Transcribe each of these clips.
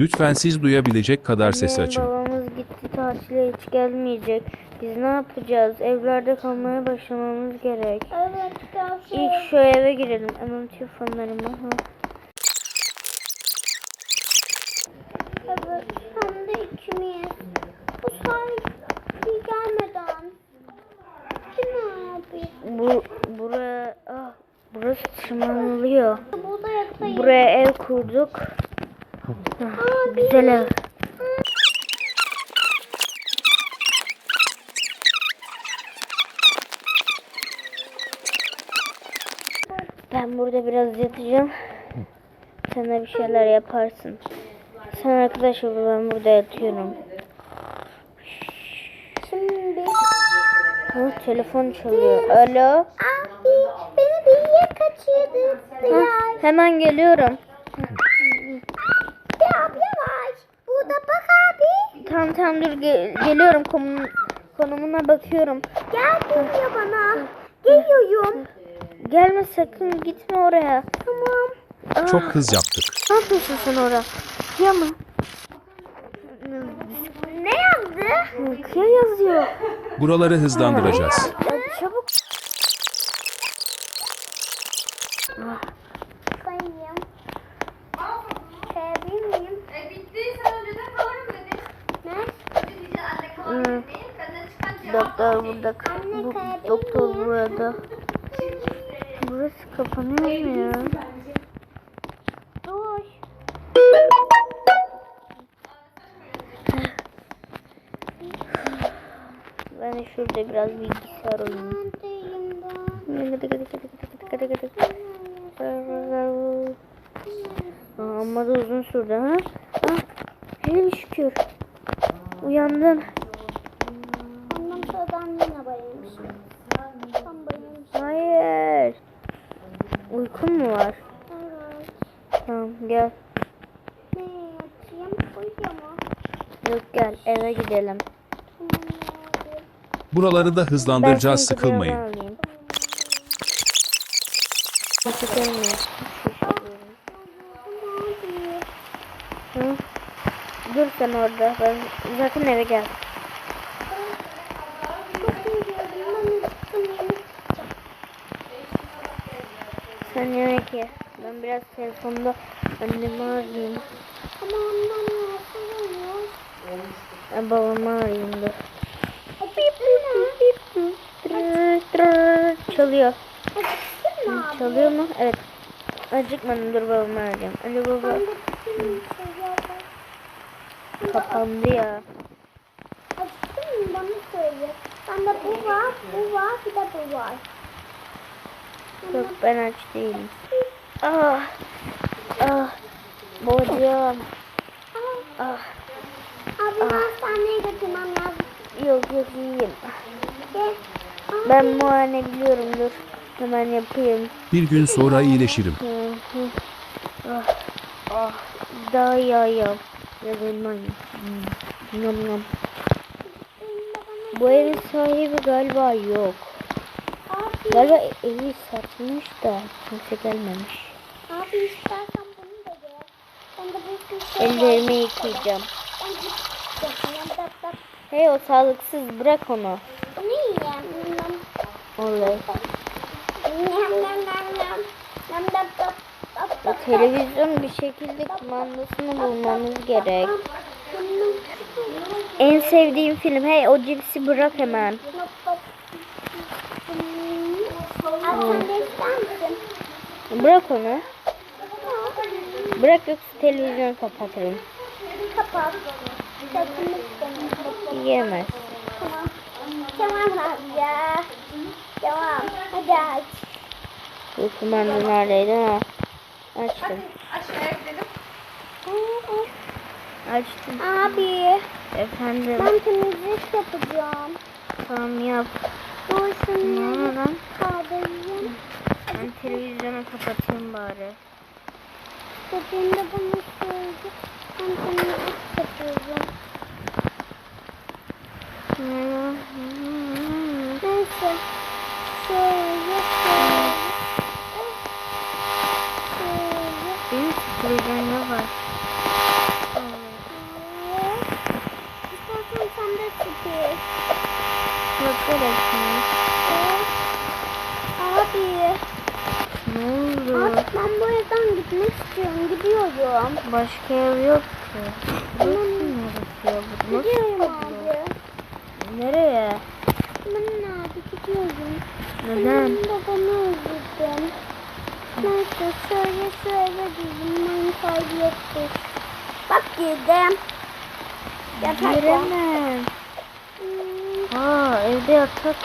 Lütfen siz duyabilecek kadar ses açın. babamız gitti tatile hiç gelmeyecek. Biz ne yapacağız? Evlerde kalmaya başlamamız gerek. Evet tavsiye. İlk şu eve girelim. Hemen telefonlarımı. Ha. Evet hem de ikimiz. Bu saat bir gelmeden. Abi? Bu buraya ah, burası tırmanılıyor. Buraya ev kurduk. Güzel ev. Ben burada biraz yatacağım. Sen de bir şeyler yaparsın. Sen arkadaş ol ben burada yatıyorum. Şimdi Ha, telefon çalıyor. Alo. abi beni bir yere hemen geliyorum. Bir abla var. Burada bak abi. Tamam tamam dur ge- geliyorum konum, konumuna bakıyorum. Gel diyor bana. Geliyorum. Gelme sakın gitme oraya. Tamam. Aa, Çok hız yaptık. Ne yapıyorsun sen orada? Kıya mı? Ne yazdı? Kıya yazıyor. Buraları hızlandıracağız. Çabuk. Bayım. Doktor burada. Bu, doktor burada. Burası kapanıyor mu ya? Dur. Ben şurada biraz bilgisayar oynayayım. Neredeyim ben? Aa, Ama da uzun sürdü ha. Ah, hele şükür. Uyandın. Ondan sonra yine bayılmış. Tam bayılmış. Hayır. Uykun mu var? Evet. Tamam gel. Ne yapayım? Uyuyor mu? Yok gel eve gidelim. Buraları da hızlandıracağız Ben sıkılmayın. alayım. Sıkılmayın. Hı? Dur sen orada. Ben zaten eve gel. Ben biraz telefonda annemi arayayım. Ama ondan? Ben babamı arayayım dur. Çalıyor. Çalıyor mu? Evet. Acıkmadım dur babamı arayacağım. Alo baba. Şey. Kapandı ya. Acıktın mı bana söyle. Bende bu var, bu var, bir de bu var. Yok ben aç değilim. Ah. Ah. Bacağım. Ah. Abi ben hastaneye götürmem lazım. Yok yok iyiyim. Gel. Ben muayene biliyorum dur. Hemen yapayım. Bir gün sonra iyileşirim. Hı hı. Ah. Ah. Daha iyi ayağım. Hmm. Yum yum. Bu evin sahibi galiba yok. Abi, Galiba evi satmış da kimse gelmemiş. Abi istersen bunu da gel. Ben de bir şey. Ellerimi yıkayacağım. Hey o sağlıksız bırak onu. Bunu yiyeyim. Dap O televizyon bir şekilde kumandasını bulmamız gerek. En sevdiğim film. Hey o cipsi bırak hemen. Misin? Bırak onu. Bırak yoksa televizyonu kapatırım. Kapat. Yiyemez. Tamam. Tamam abi ya. Tamam. Hadi aç. Bu kumanda neredeydi ha? Açtım. Aşağıya gidelim. Açtım. Abi Efendim. ben temizlik yapacağım. Tamam yap. Dur Ne lan? kaldırayım. Ben televizyonu kapatayım bari. Dediğinde bunu söyledi. Ben temizlik yapıyorum. Neyse. Şöyle. Şöyle. Benim televizyonda var. Başka ev yok ki. Burası neresi ya? Bu nasıl Gidiyorum abi. Nereye? Aman abi gidiyorum. Neden? Benim babamı özledim. Neyse şöyle şöyle dizim ben kaybettik. Bak girdim. Yatakta. Giremem. Hmm, Aa evde yatak.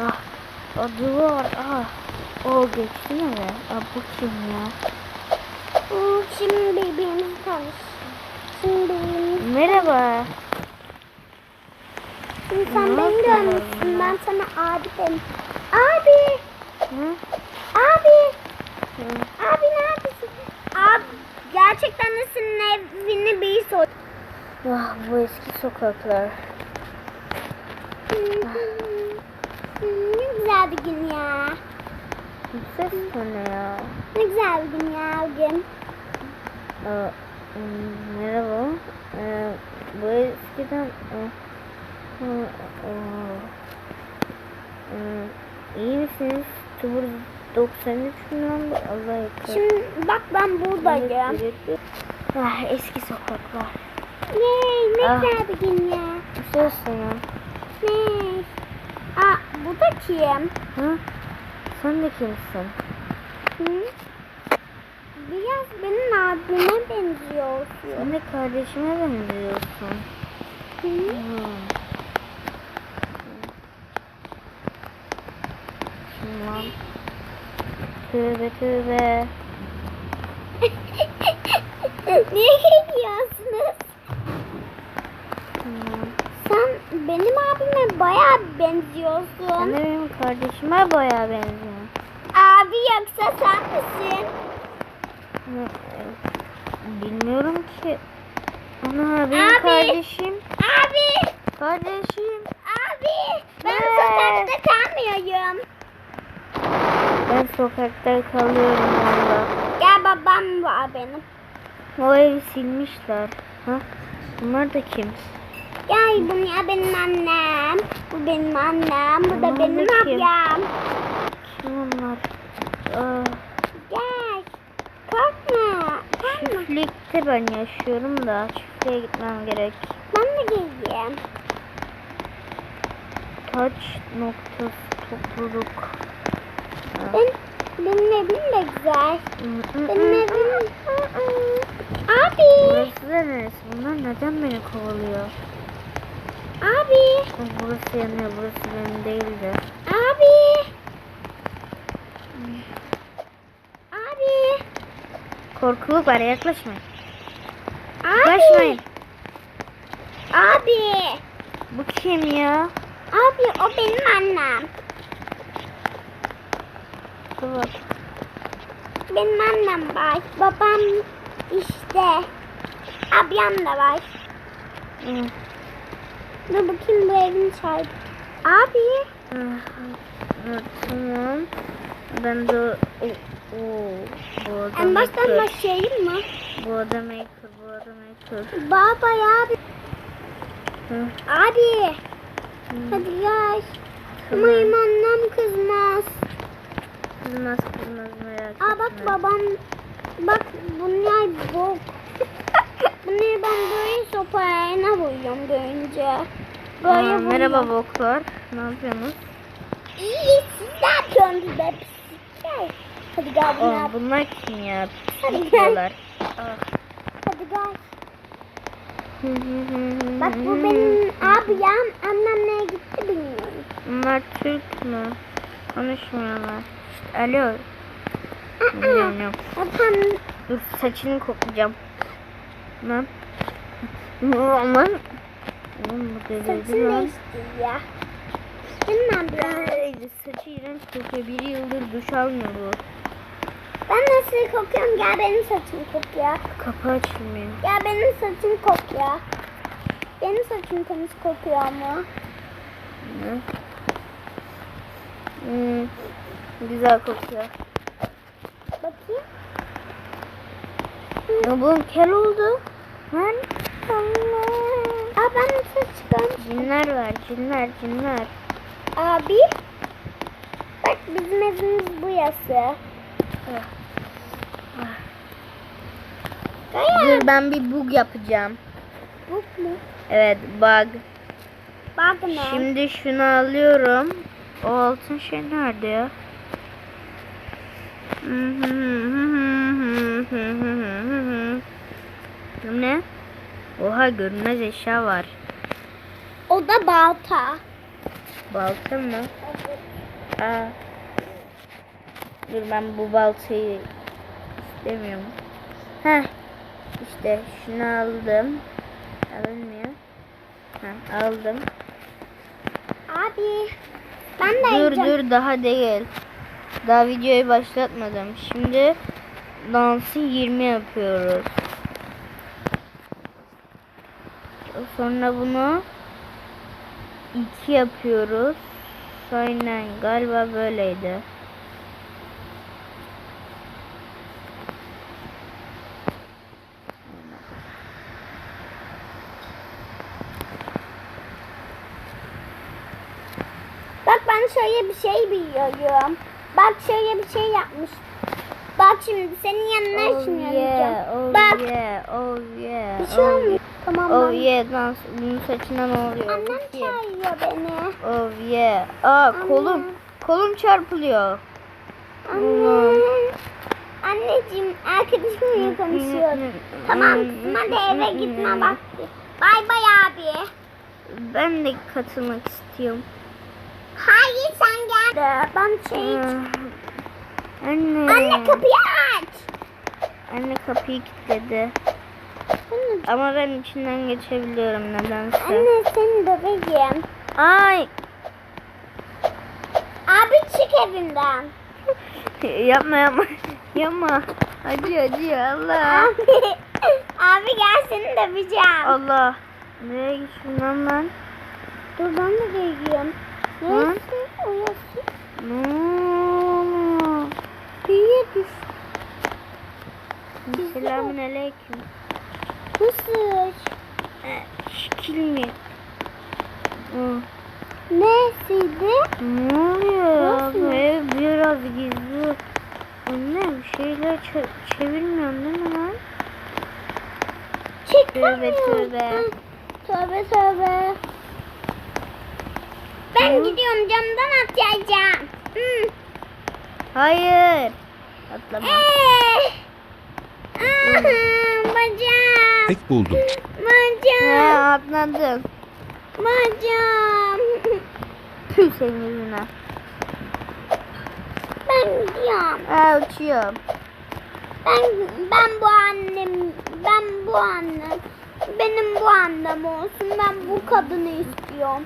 Ah. Adı var. Ah. O geçti mi? Aa, bu kim ya? Şimdi birbirimizi tanış. Şimdi birbirimizi Merhaba. Şimdi sen Ne beni yapıyorsun görmüşsün. Ben sana abi dedim. Abi. Hı? Abi. Hı. Abi neredesin? Abi gerçekten de senin evini bir sor. Ah bu eski sokaklar. ne güzel bir gün ya. Ses ne ya? Ne güzel bir gün ya bugün. Aa, merhaba. Ee, bu eskiden... Aa, aa. Ee, iyi misiniz? 93 milyon Allah yakın. Şimdi bak ben buradayım. Ah eski sokaklar. Yay ne Ah. güzel bir gün ya. Ne ya? Ne? Aa bu da kim? Hı? Sen de kimsin? Benim abime benziyorsun. Sen de kardeşime benziyorsun. Hı? Hı. Tamam. Tövbe tövbe. Niye gidiyorsunuz? Tamam. Sen benim abime bayağı benziyorsun. Sen de benim kardeşime bayağı benziyorsun. Abi yoksa sen misin? Bilmiyorum ki. Ana benim Abi. kardeşim. Abi! Kardeşim. Abi! Ben Ne? sokakta kalmıyorum. Ben sokakta kalıyorum valla. Gel babam var benim. O evi silmişler. Ha? Bunlar da kim? Gel bu ya benim annem. Bu benim annem. Bu da benim ablam. Kim onlar? Aa, çiftlikte ben yaşıyorum da çiftliğe gitmem gerek. Ben de geleyim. Taç noktası topluluk. Ben, benim evim de güzel. Benim evim... Abi! Burası da neresi? Bunlar neden beni kovalıyor? Abi! Burası yanıyor. Burası benim değildi. Abi! Abi! Korkuluk var yaklaşmayın. Yaklaşmayın. Abi! Bu kim ya? Abi o benim annem. Dur. Benim annem var. Babam işte. Ablam da var. Hı. Dur bakayım bu evin sahibi. Abi. Hı, hı, Tamam. Ben de o, o, bu adam En baştan başlayayım mı? Bu adam maker, bu adam maker. Baba ya. Hı, Abi. hı. Hadi. Tamam. Umarım annem kızmaz. Kızmaz kızmaz merak Aa bak etme. babam. Bak bunlar bok. Bunları ben böyle sopayla vuruyorum görünce. Böyle Aa, merhaba boklar. Ne yapıyorsunuz? İyi siz ne yapıyorsunuz be pislikler? Hadi gel Aa, yap. bunlar kim ya? Hadi Pislik gel. diyorlar. Ah. Hadi gel. Hı Bak bu benim ablam. Annem nereye gitti bilmiyorum. Bunlar Türk mü? Konuşmuyorlar. Alo. Bilmiyorum. Efendim. Dur saçını koklayacağım. Lan. Aman. Oğlum bu delirdi Saçın lan. değişti ya. Abla? Ay, Saçı iğrenç kokuyor. Bir yıldır duş almıyor bu. Ben nasıl kokuyorum? Gel benim saçım kokuyor. Kapı açılmıyor. Gel benim saçım kokuyor. Benim saçım temiz kokuyor ama. Ne? Hmm, güzel kokuyor. Bakayım. Ya bu kel oldu. Lan. Aa ben saç çıkarmış. Cinler var. Cinler. Cinler. Abi. Bak bizim evimiz bu yası. Ay, Dur ben bir bug yapacağım. Bu mu? Evet bug. Bak ne? Şimdi şunu alıyorum. O altın şey nerede ya? Ne? Oha görünmez eşya var. O da balta. Balta mı? Aa. Dur ben bu baltayı istemiyorum. Heh. İşte şunu aldım. Alınmıyor. Heh, aldım. Abi. Ben de Dur yiyeceğim. dur daha değil. Daha videoyu başlatmadım. Şimdi dansı 20 yapıyoruz. Sonra bunu 2 yapıyoruz. Aynen galiba böyleydi. Bak ben şöyle bir şey biliyorum. Bak şöyle bir şey yapmış. Bak şimdi senin yanına Oh şimdi yeah, yapacağım. oh Bak yeah, oh yeah. bir şey oh olmuyor. Tamam Oh ben. yeah dans bunun saçına ne oluyor? Annem çağırıyor beni. Oh yeah. Aa kolum kolum çarpılıyor. Anne. Anneciğim arkadaşımla konuşuyorum. Tamam hadi eve gitme vakti. Bay bay abi. Ben de katılmak istiyorum. Hayır sen gel. Ben şey... Anne. Anne kapıyı aç. Anne kapıyı kilitledi. Ama ben içinden geçebiliyorum nedense. Anne seni döveyim. Ay. Abi çık evinden. yapma yapma. yapma. Acıyor acıyor Allah. Abi, abi gel seni döveceğim. Allah. Nereye gitsin lan ben? Dur ben de geliyorum. Neresi orası? Ne oluyor? Büyüye düş. Selamun aleyküm. Nasıl? Şekil mi? Hı. Ne oluyor? Nasıl? Ev biraz gizli. Anne bir şeyler çe- çevirmiyorsun değil mi lan? Çıkamıyorum. Tövbe, tövbe. Tövbe tövbe. Ben Hı? gidiyorum camdan atlayacağım. Hı. Hayır. Atlama. Ee. Aha, bacağım. Tek buldum. Bacağım. Ha, atladın. Bacağım. Senin yüzüne. Ben gidiyorum. Ha uçuyorum. Ben ben bu annem ben bu annem benim bu annem olsun. Ben bu kadını istiyorum.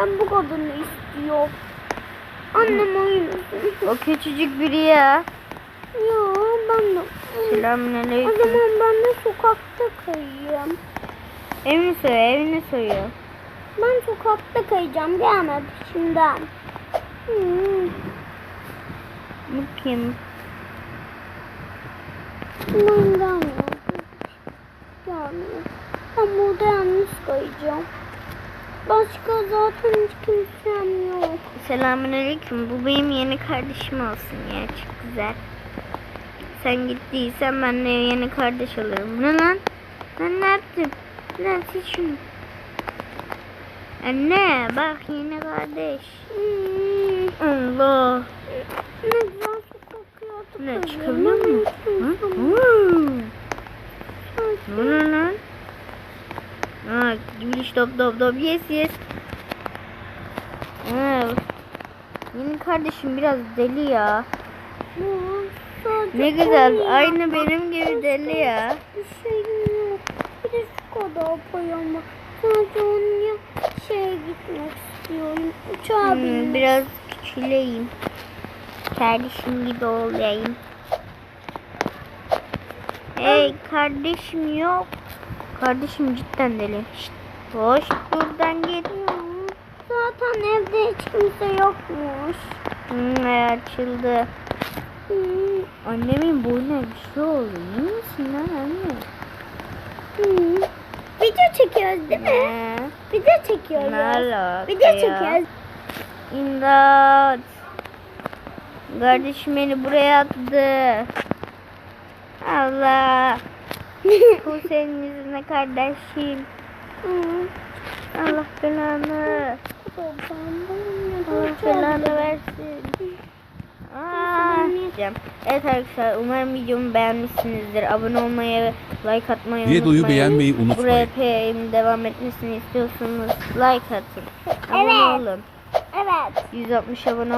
Ben bu kadını istiyorum. Annem oyuncusun. O küçücük biri ya. Ya ben de. Selamun O zaman ben de sokakta kayayım. Evini soyuyor, evini soyuyor. Ben sokakta kayacağım. Gelme peşimden. Hmm. Bu kim? Ben gelmiyor. Gelmiyor. Ben burada yalnız kayacağım. Başka zaten hiç kimsem yok. Selamun aleyküm. Bu benim yeni kardeşim olsun ya. Çok güzel. Sen gittiysen ben de yeni kardeş alırım. Ne lan? Ben ne yaptım? Lan şunu. Anne bak yeni kardeş. Hmm. Allah. Ne güzel sokak Ne çıkabiliyor mu? Hı? Hı. Ne ne Ha, gidiş top top top yes yes. Ha, yeni kardeşim biraz deli ya. Ne güzel. Aynı benim gibi deli ya. Bir yok. Bir de şu kadar payım var. Sadece onun ya şeye gitmek istiyorum. Uçağa Hmm, biraz küçüleyim. Kardeşim gibi olayım. Hey kardeşim yok. Kardeşim cidden deli. Şşt, hoş buradan. Ya, Zaten evde hiç kimse yokmuş. Hmm, açıldı. Hmm. Annemin boynuna bir şey oldu. İyi misin lan anne? Hmm. Video çekiyoruz değil mi? Ne? Video çekiyoruz. Ne alaka Video çekiyoruz. İmdat. Kardeşim beni buraya attı. Allah. Bu senin yüzüne kardeşim. Allah belanı. Allah belanı versin. Aa, diyeceğim. Evet arkadaşlar umarım videomu beğenmişsinizdir. Abone olmayı ve like atmayı Videoyu unutmayın. beğenmeyi Buraya unutmayın. epeyim devam etmesini istiyorsanız like atın. Abone Evet. olun. Evet. 160 abone